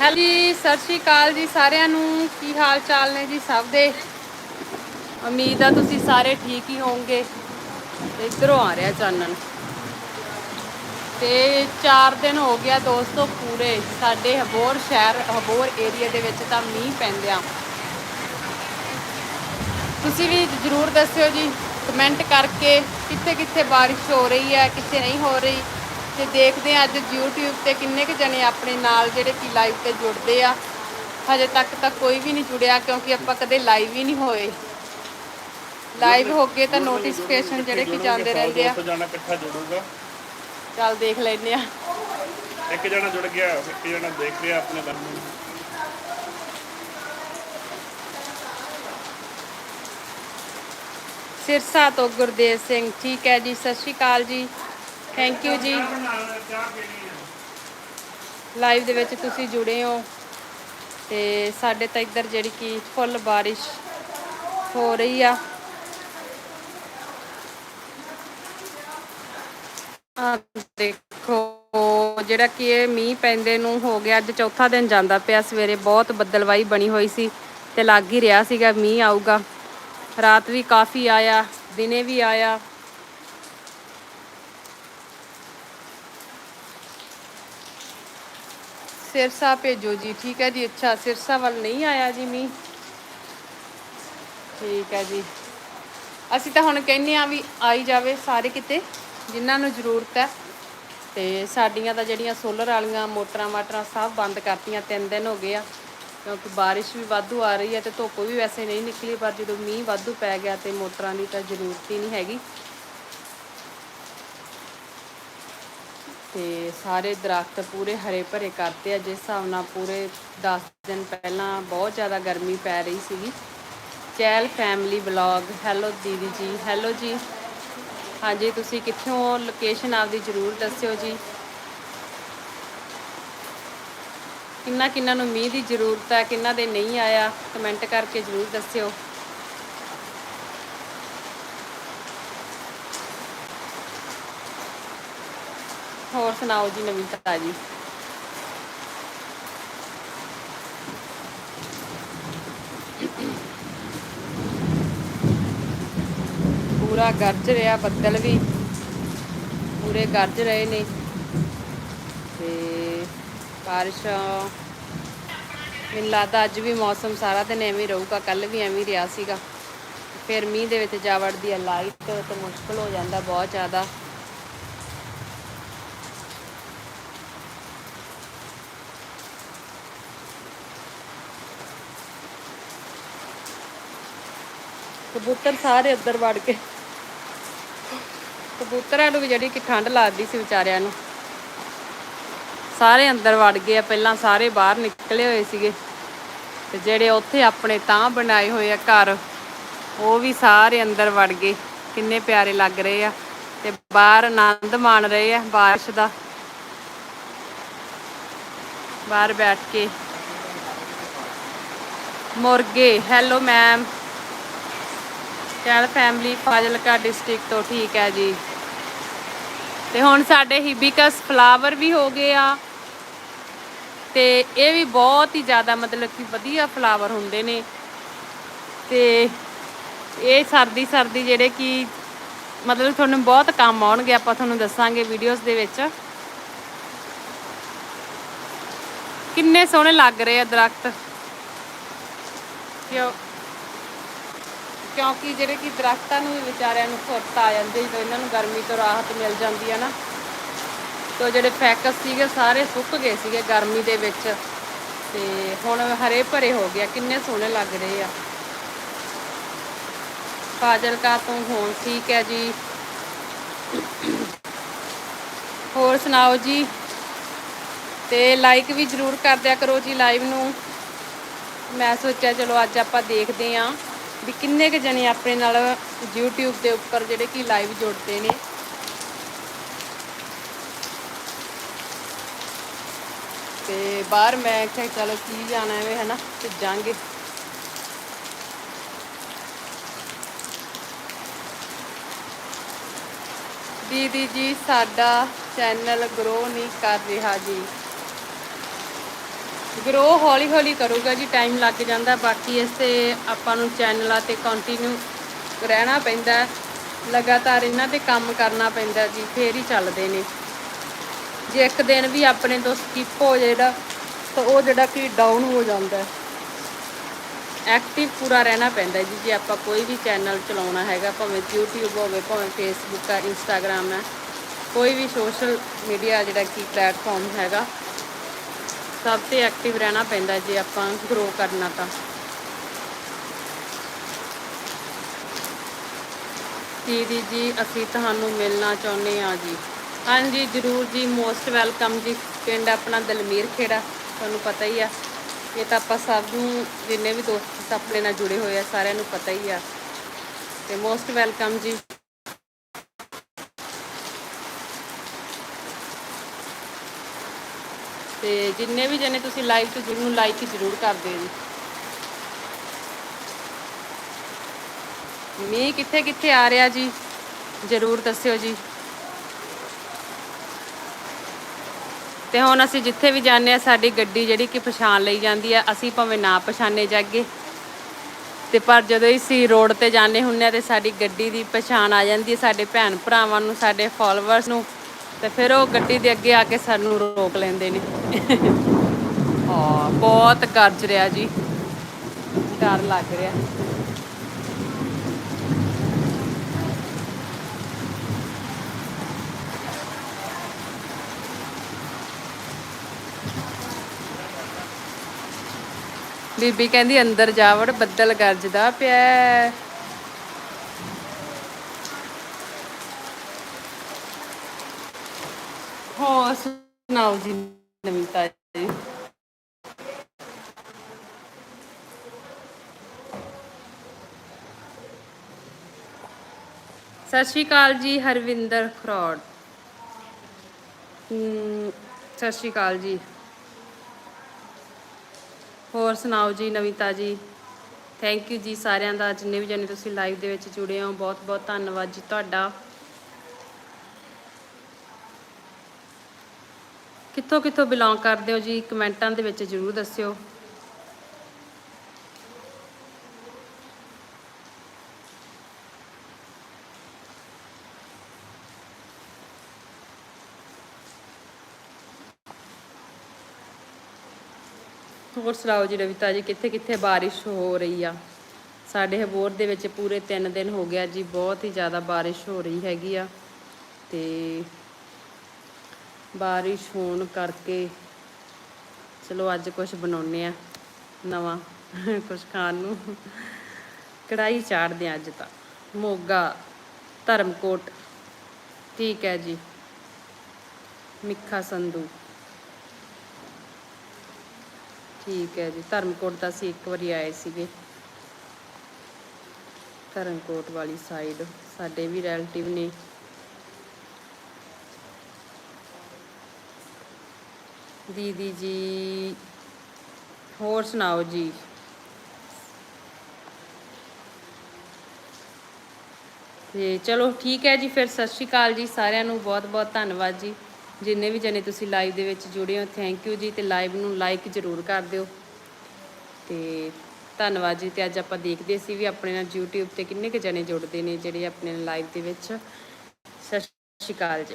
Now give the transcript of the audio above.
Hello ਜੀ, ਸਤਿ ਸ਼੍ਰੀ ਅਕਾਲ ਜੀ ਸਾਰਿਆਂ ਨੂੰ। ਕੀ ਹਾਲ ਚਾਲ ਨੇ ਜੀ ਸਭ ਦੇ? ਉਮੀਦ ਆ ਤੁਸੀਂ ਸਾਰੇ ਠੀਕ ਹੀ ਹੋਵੋਗੇ। ਤੇ ਇਧਰੋਂ ਆ ਰਿਹਾ ਚਾਨਣ। ਤੇ 4 ਦਿਨ ਹੋ ਗਿਆ ਦੋਸਤੋ ਪੂਰੇ। ਸਾਡੇ ਹਬੋਰ ਸ਼ਹਿਰ, ਹਬੋਰ ਏਰੀਆ ਦੇ ਵਿੱਚ ਤਾਂ ਮੀਂਹ ਪੈਂਦਿਆਂ ਤੁਸੀਂ ਵੀ ਜਰੂਰ ਦੱਸਿਓ ਜੀ ਕਮੈਂਟ ਕਰਕੇ ਕਿੱਥੇ ਕਿੱਥੇ ਬਾਰਿਸ਼ ਹੋ ਰਹੀ ਹੈ, ਕਿੱਥੇ ਨਹੀਂ ਹੋ ਰਹੀ। ਤੇ ਦੇਖਦੇ ਆ ਅੱਜ YouTube ਤੇ ਕਿੰਨੇ ਕੁ ਜਣੇ ਆਪਣੇ ਨਾਲ ਜਿਹੜੇ ਕਿ ਲਾਈਵ ਤੇ ਜੁੜਦੇ ਆ ਹਜੇ ਤੱਕ ਤਾਂ ਕੋਈ ਵੀ ਨਹੀਂ ਜੁੜਿਆ ਕਿਉਂਕਿ ਆਪਾਂ ਕਦੇ ਲਾਈਵ ਹੀ ਨਹੀਂ ਹੋਏ। ਲਾਈਵ ਹੋ ਕੇ ਤਾਂ ਨੋਟੀਫਿਕੇਸ਼ਨ ਜਿਹੜੇ ਕਿ ਜਾਂਦੇ ਰਹਿੰਦੇ ਆ। ਦੋਸਤ ਜਾਣਾ ਇਕੱਠਾ ਜੁੜੂਗਾ? ਚੱਲ ਦੇਖ ਲੈਨੇ ਆ ਇੱਕ ਜਣਾ ਜੁੜ ਗਿਆ ਇੱਕ ਜਣਾ ਦੇਖ ਰਿਹਾ ਆਪਣੇ ਬੰਦੇ ਨੂੰ। ਸਿਰਸਾ ਤੋਂ ਗੁਰਦੇਵ ਸਿੰਘ ਠੀਕ ਹੈ ਜੀ ਸਤਿ ਸ਼੍ਰੀ ਅਕਾਲ ਜੀ। ਥੈਂਕ ਯੂ ਜੀ। ਲਾਈਵ ਦੇ ਵਿੱਚ ਤੁਸੀਂ ਜੁੜੇ ਹੋ। ਤੇ ਸਾਡੇ ਤਾਂ ਇੱਧਰ ਜਿਹੜੀ ਕਿ ਫੁੱਲ ਬਾਰਿਸ਼ ਹੋ ਰਹੀ ਆ। ਆ ਦੇਖੋ, ਜਿਹੜਾ ਕਿ ਇਹ ਮੀਂਹ ਪੈਂਦੇ ਨੂੰ ਹੋ ਗਿਆ, ਅੱਜ ਚੌਥਾ ਦਿਨ ਜਾਂਦਾ ਪਿਆ। ਸਵੇਰੇ ਬਹੁਤ ਬੱਦਲਵਾਈ ਬਣੀ ਹੋਈ ਸੀ ਤੇ ਲੱਗ ਹੀ ਰਿਹਾ ਸੀਗਾ, ਮੀਂਹ ਆਊਗਾ। ਰਾਤ ਵੀ ਕਾਫੀ ਆਇਆ, ਦਿਨੇ ਵੀ ਆਇਆ। ਸਿਰਸਾ ਭੇਜੋ ਜੀ, ਠੀਕ ਹੈ ਜੀ। ਅੱਛਾ, ਸਿਰਸਾ ਵੱਲ ਨਹੀਂ ਆਇਆ ਜੀ ਮੀਂਹ। ਠੀਕ ਹੈ ਜੀ। ਅਸੀਂ ਤਾਂ ਹੁਣ ਕਹਿੰਨੇ ਆ ਵੀ ਆਈ ਜਾਵੇ ਸਾਰੇ ਕਿਤੇ, ਜਿਨ੍ਹਾਂ ਨੂੰ ਜ਼ਰੂਰਤ ਹੈ। ਤੇ ਸਾਡੀਆਂ ਤਾਂ ਜਿਹੜੀਆਂ ਸੋਲਰ ਵਾਲੀਆਂ ਮੋਟਰਾਂ ਮਾਟਰਾਂ ਸਭ ਬੰਦ ਕਰਤੀਆਂ, ਤਿੰਨ ਦਿਨ ਹੋ ਗਏ ਆ। ਕਿਉਂਕਿ ਬਾਰਿਸ਼ ਵੀ ਵਾਧੂ ਆ ਰਹੀ ਹੈ ਤੇ ਧੁੱਪ ਵੀ ਵੈਸੇ ਨਹੀਂ ਨਿਕਲੀ, ਪਰ ਜਦੋਂ ਮੀਂਹ ਵਾਧੂ ਪੈ ਗਿਆ ਤੇ ਮੋਟਰਾਂ ਦੀ ਤਾਂ ਜ਼ਰੂਰਤ ਹੀ ਨਹੀਂ ਹੈਗੀ। ਤੇ ਸਾਰੇ ਦਰਖਤ ਪੂਰੇ ਹਰੇ ਭਰੇ ਕਰਤੇ ਆ, ਜਿਸ ਹਿਸਾਬ ਨਾਲ ਪੂਰੇ 10 ਦਿਨ ਪਹਿਲਾਂ ਬਹੁਤ ਜ਼ਿਆਦਾ ਗਰਮੀ ਪੈ ਰਹੀ ਸੀਗੀ। ਚੈਲ ਫੈਮਿਲੀ ਬਲੌਗ ਹੈਲੋ ਦੀਦੀ ਜੀ ਹੈਲੋ ਜੀ। ਹਾਂਜੀ, ਤੁਸੀਂ ਕਿੱਥੋਂ ਲੋਕੇਸ਼ਨ ਆਪਦੀ ਜ਼ਰੂਰ ਦੱਸਿਓ ਜੀ। ਕਿੰਨਾ ਕਿੰਨਾ ਨੂੰ ਮੀਂਹ ਦੀ ਜ਼ਰੂਰਤ ਹੈ ਕਿੰਨਾ ਦੇ ਨਹੀਂ ਆਇਆ ਕਮੈਂਟ ਕਰਕੇ ਜ਼ਰੂਰ ਦੱਸਿਓ। ਹੋਰ ਸੁਣਾਓ ਜੀ ਨਵੀਂ ਤਾਜੀ ਪੂਰਾ ਗਰਜ ਰਿਹਾ, ਬੱਦਲ ਵੀ। ਪੂਰੇ ਗਰਜ ਰਹੇ ਨੇ। ਤੇ ਬਾਰਿਸ਼, ਮੈਨੂੰ ਲੱਗਦਾ ਅੱਜ ਵੀ ਮੌਸਮ ਸਾਰਾ ਦਿਨ ਐਵੇਂ ਰਹੂਗਾ ਕੱਲ ਵੀ ਐਵੇਂ ਰਿਹਾ ਸੀਗਾ। ਫਿਰ ਮੀਂਹ ਦੇ ਵਿੱਚ ਜਾ ਵੜਦੀ ਹੈ ਲਾਈਟ ਤੇ ਮੁਸ਼ਕਲ ਹੋ ਜਾਂਦਾ ਬਹੁਤ ਜ਼ਿਆਦਾ। ਕਬੂਤਰ ਸਾਰੇ ਅੰਦਰ ਵੜ ਗਏ ਕਬੂਤਰਾਂ ਨੂੰ ਵੀ ਜਿਹੜੀ ਕਿ ਠੰਡ ਲੱਗਦੀ ਸੀ ਵਿਚਾਰਿਆਂ ਨੂੰ। ਸਾਰੇ ਅੰਦਰ ਵੜ ਗਏ ਆ, ਪਹਿਲਾਂ ਸਾਰੇ ਬਾਹਰ ਨਿਕਲੇ ਹੋਏ ਸੀਗੇ। ਤੇ ਜਿਹੜੇ ਉੱਥੇ ਆਪਣੇ ਤਾਂ ਬਣਾਏ ਹੋਏ ਆ ਘਰ, ਉਹ ਵੀ ਸਾਰੇ ਅੰਦਰ ਵੜ ਗਏ। ਕਿੰਨੇ ਪਿਆਰੇ ਲੱਗ ਰਹੇ ਆ। ਤੇ ਬਾਹਰ ਆਨੰਦ ਮਾਣ ਰਹੇ ਆ ਬਾਰਿਸ਼ ਦਾ। ਬਾਹਰ ਬੈਠ ਕੇ। ਮੁਰਗੇ ਹੈਲੋ ਮੈਮ ਚੈਲ ਫੈਮਿਲੀ ਫਾਜ਼ਿਲਕਾ ਡਿਸਟ੍ਰਿਕਟ ਤੋਂ ਠੀਕ ਹੈ ਜੀ। ਤੇ ਹੁਣ ਸਾਡੇ ਹਿਬਿਕਸ ਫਲਾਵਰ ਵੀ ਹੋ ਗਏ ਆ। ਤੇ ਇਹ ਵੀ ਬਹੁਤ ਹੀ ਜ਼ਿਆਦਾ ਮਤਲਬ ਕਿ ਵਧੀਆ ਫਲਾਵਰ ਹੁੰਦੇ ਨੇ। ਤੇ ਇਹ ਸਰਦੀ ਸਰਦੀ ਜਿਹੜੇ ਕਿ ਮਤਲਬ ਤੁਹਾਨੂੰ ਬਹੁਤ ਕੰਮ ਆਉਣਗੇ, ਆਪਾਂ ਤੁਹਾਨੂੰ ਦੱਸਾਂਗੇ ਵੀਡੀਓਜ਼ ਦੇ ਵਿੱਚ। ਕਿੰਨੇ ਸੋਹਣੇ ਲੱਗ ਰਹੇ ਆ ਦਰਖਤ। ਕਿਉਂ? ਕਿਉਂਕਿ ਜਿਹੜੇ ਕਿ ਦਰਖਤਾਂ ਨੂੰ ਵੀ ਵਿਚਾਰਿਆਂ ਨੂੰ ਫੁੱਟ ਆ ਜਾਂਦੇ ਜਦੋਂ ਇਹਨਾਂ ਨੂੰ ਗਰਮੀ ਤੋਂ ਰਾਹਤ ਮਿਲ ਜਾਂਦੀ ਹੈ ਨਾ। ਤੋ ਜਿਹੜੇ ਫੈਕਸ ਸੀਗੇ, ਸਾਰੇ ਸੁੱਕ ਗਏ ਸੀਗੇ ਗਰਮੀ ਦੇ ਵਿੱਚ। ਤੇ ਹੁਣ ਹਰੇ ਭਰੇ ਹੋ ਗਿਆ ਕਿੰਨੇ ਸੋਹਣੇ ਲੱਗ ਰਹੇ ਆ। ਫਾਜ਼ਿਲਕਾ ਤੋਂ ਹੁਣ ਠੀਕ ਹੈ ਜੀ। ਹੋਰ ਸੁਣਾਓ ਜੀ? ਤੇ ਲਾਈਕ ਵੀ ਜਰੂਰ ਕਰ ਦਿਆ ਕਰੋ ਜੀ ਲਾਈਵ ਨੂੰ। ਮੈਂ ਸੋਚਿਆ ਚਲੋ ਅੱਜ ਆਪਾਂ ਦੇਖਦੇ ਆਂ ਵੀ ਕਿੰਨੇ ਕੁ ਜਣੇ ਆਪਣੇ ਨਾਲ YouTube ਦੇ ਉੱਪਰ ਜਿਹੜੇ ਕਿ ਲਾਈਵ ਜੁੜਦੇ ਨੇ। ਤੇ ਬਾਹਰ ਮੈਂ ਕਿਹਾ ਚਲੋ ਕੀ ਜਾਣਾ ਐਵੇਂ ਹਨਾ? ਭੇਜਾਂਗੇ। ਦੀਦੀ ਜੀ, ਸਾਡਾ ਚੈਨਲ ਗਰੋ ਨਹੀਂ ਕਰ ਰਿਹਾ ਜੀ। ਗਰੋ ਹੌਲੀ ਹੌਲੀ ਕਰੂਗਾ ਜੀ ਟਾਈਮ ਲੱਗ ਜਾਂਦਾ। ਬਾਕੀ ਇਸ ਤੇ ਆਪਾਂ ਨੂੰ ਚੈਨਲਾਂ ਤੇ ਕੰਟੀਨਿਊ ਰਹਿਣਾ ਪੈਂਦਾ ਲਗਾਤਾਰ ਇਹਨਾਂ ਤੇ ਕੰਮ ਕਰਨਾ ਪੈਂਦਾ ਜੀ, ਫੇਰ ਹੀ ਚੱਲਦੇ ਨੇ। ਜੇ ਇੱਕ ਦਿਨ ਵੀ ਆਪਣੇ ਤੋਂ ਸਕਿਪ ਹੋ ਜਾਏਗਾ ਤਾਂ ਉਹ ਜਿਹੜਾ ਕਿ ਡਾਊਨ ਹੋ ਜਾਂਦਾ ਐਕਟਿਵ ਪੂਰਾ ਰਹਿਣਾ ਪੈਂਦਾ ਜੀ, ਜੇ ਆਪਾਂ ਕੋਈ ਵੀ ਚੈਨਲ ਚਲਾਉਣਾ ਹੈਗਾ, ਭਾਵੇਂ YouTube ਹੋਵੇ, ਭਾਵੇਂ Facebook ਹੈ Instagram ਹੈ ਕੋਈ ਵੀ ਸੋਸ਼ਲ ਮੀਡੀਆ ਜਿਹੜਾ ਕਿ ਪਲੇਟਫਾਰਮ ਹੈਗਾ ਸਭ ਤੇ ਐਕਟਿਵ ਰਹਿਣਾ ਪੈਂਦਾ ਜੇ ਆਪਾਂ ਗਰੋ ਕਰਨਾ ਤਾਂ। ਦੀਦੀ ਜੀ, ਅਸੀਂ ਤੁਹਾਨੂੰ ਮਿਲਣਾ ਚਾਹੁੰਦੇ ਆ ਜੀ। ਹਾਂਜੀ, ਜਰੂਰ ਜੀ ਮੋਸਟ ਵੈਲਕਮ ਜੀ, ਪਿੰਡ ਆਪਣਾ ਦਲਮੀਰ ਖੇੜਾ, ਤੁਹਾਨੂੰ ਪਤਾ ਹੀ ਆ। ਇਹ ਤਾਂ ਆਪਾਂ ਸਭ ਨੂੰ, ਜਿੰਨੇ ਵੀ ਦੋਸਤ ਆਪਣੇ ਨਾਲ ਜੁੜੇ ਹੋਏ ਆ, ਸਾਰਿਆਂ ਨੂੰ ਪਤਾ ਹੀ ਆ। ਤੇ ਮੋਸਟ ਵੈਲਕਮ ਜੀ। ਤੇ ਜਿੰਨੇ ਵੀ ਜਣੇ ਤੁਸੀਂ ਲਾਈਵ ਤੇ ਜਰੂਰ ਨੂੰ ਲਾਈਕ ਜ਼ਰੂਰ ਕਰ ਦਿਓ ਜੀ। ਮੀਂਹ ਕਿੱਥੇ ਕਿੱਥੇ ਆ ਰਿਹਾ ਜੀ? ਜਰੂਰ ਦੱਸਿਓ ਜੀ। ਤੇ ਹੁਣ ਅਸੀਂ ਜਿੱਥੇ ਵੀ ਜਾਂਦੇ ਆ, ਸਾਡੀ ਗੱਡੀ ਜਿਹੜੀ ਕਿ ਪਛਾਣ ਲਈ ਜਾਂਦੀ ਆ, ਅਸੀਂ ਭਾਵੇਂ ਨਾ ਪਛਾਣੇ ਜਾਗੇ ਤੇ ਪਰ ਜਦੋਂ ਅਸੀਂ ਰੋਡ ਤੇ ਜਾਂਦੇ ਹੁੰਨੇ ਆ, ਤੇ ਸਾਡੀ ਗੱਡੀ ਦੀ ਪਛਾਣ ਆ ਜਾਂਦੀ ਹੈ ਸਾਡੇ ਭੈਣ ਭਰਾਵਾਂ ਨੂੰ, ਸਾਡੇ ਫਾਲੋਅਰਸ ਨੂੰ। ਤੇ ਫਿਰ ਉਹ ਗੱਡੀ ਦੇ ਅੱਗੇ ਆ ਕੇ ਸਾਨੂੰ ਰੋਕ ਲੈਂਦੇ ਨੇ। ਹਾਂ, ਬਹੁਤ ਗਰਜ ਰਿਹਾ ਜੀ। ਡਰ ਲੱਗ ਰਿਹਾ। ਬੀਬੀ ਕਹਿੰਦੀ, ਅੰਦਰ ਜਾਵੜ ਬੱਦਲ ਗਰਜਦਾ ਪਿਆ। ਹੋਰ ਸੁਣਾਓ ਜੀ ਨਵੀਤਾ ਜੀ ਸਤਿ ਸ਼੍ਰੀ ਅਕਾਲ ਜੀ, ਹਰਵਿੰਦਰ ਖਰੋੜ। ਸਤਿ ਸ਼੍ਰੀ ਅਕਾਲ ਜੀ। ਹੋਰ ਸੁਣਾਓ ਜੀ, ਨਵੀਤਾ ਜੀ? ਥੈਂਕ ਯੂ ਜੀ ਸਾਰਿਆਂ ਦਾ, ਜਿੰਨੇ ਵੀ ਜਣੇ ਤੁਸੀਂ ਲਾਈਵ ਦੇ ਵਿੱਚ ਜੁੜੇ ਹੋ ਬਹੁਤ ਬਹੁਤ ਧੰਨਵਾਦ ਜੀ ਤੁਹਾਡਾ। ਕਿੱਥੋਂ ਕਿੱਥੋਂ ਬਿਲੋਂਗ ਕਰਦੇ ਹੋ ਜੀ? ਕਮੈਂਟਾਂ ਦੇ ਵਿੱਚ ਜਰੂਰ ਦੱਸਿਓ। ਹੋਰ ਸੁਣਾਓ ਜੀ ਰਵਿਤਾ ਜੀ, ਕਿੱਥੇ ਕਿੱਥੇ ਬਾਰਿਸ਼ ਹੋ ਰਹੀ ਆ? ਸਾਡੇ ਹਬੋਰ ਦੇ ਵਿੱਚ ਪੂਰੇ 3 ਦਿਨ ਹੋ ਗਿਆ ਜੀ, ਬਹੁਤ ਹੀ ਜ਼ਿਆਦਾ ਬਾਰਿਸ਼ ਹੋ ਰਹੀ ਹੈਗੀ ਆ। ਤੇ ਬਾਰਿਸ਼ ਹੋਣ ਕਰਕੇ। ਚਲੋ ਅੱਜ ਕੁਝ ਬਣਾਉਨੇ ਆ ਨਵਾਂ ਕੁਝ ਖਾਣ ਨੂੰ। ਕੜਾਈ ਚਾੜਦੇ ਆ ਅੱਜ ਤਾਂ। ਮੋਗਾ, ਧਰਮਕੋਟ। ਠੀਕ ਹੈ ਜੀ। ਮਿੱਖਾ ਸੰਧੂ। ਠੀਕ ਹੈ ਜੀ। ਧਰਮਕੋਟ ਤਾਂ ਅਸੀਂ ਇੱਕ ਵਾਰੀ ਆਏ ਸੀਗੇ। ਧਰਮਕੋਟ ਵਾਲੀ ਸਾਈਡ ਸਾਡੇ ਵੀ ਰਿਲੇਟਿਵ ਨੇ। ਦੀਦੀ ਜੀ, ਹੋਰ ਸੁਣਾਓ ਜੀ? ਤੇ ਚਲੋ ਠੀਕ ਹੈ ਜੀ, ਫਿਰ ਸਤਿ ਸ਼੍ਰੀ ਅਕਾਲ ਜੀ, ਸਾਰਿਆਂ ਨੂੰ ਬਹੁਤ ਬਹੁਤ ਧੰਨਵਾਦ ਜੀ। ਜਿੰਨੇ ਵੀ ਜਣੇ ਤੁਸੀਂ ਲਾਈਵ ਦੇ ਵਿੱਚ ਜੁੜੇ ਹੋ ਥੈਂਕ ਯੂ ਜੀ, ਤੇ ਲਾਈਵ ਨੂੰ ਲਾਈਕ ਜ਼ਰੂਰ ਕਰ ਦਿਓ। ਤੇ ਧੰਨਵਾਦ ਜੀ, ਤੇ ਅੱਜ ਆਪਾਂ ਦੇਖਦੇ ਸੀ ਵੀ ਆਪਣੇ ਨਾਲ YouTube ਤੇ ਕਿੰਨੇ ਕੁ ਜਣੇ ਜੁੜਦੇ ਨੇ ਜਿਹੜੇ ਆਪਣੇ ਲਾਈਵ ਦੇ ਵਿੱਚ। ਸਤਿ ਸ਼੍ਰੀ ਅਕਾਲ ਜੀ।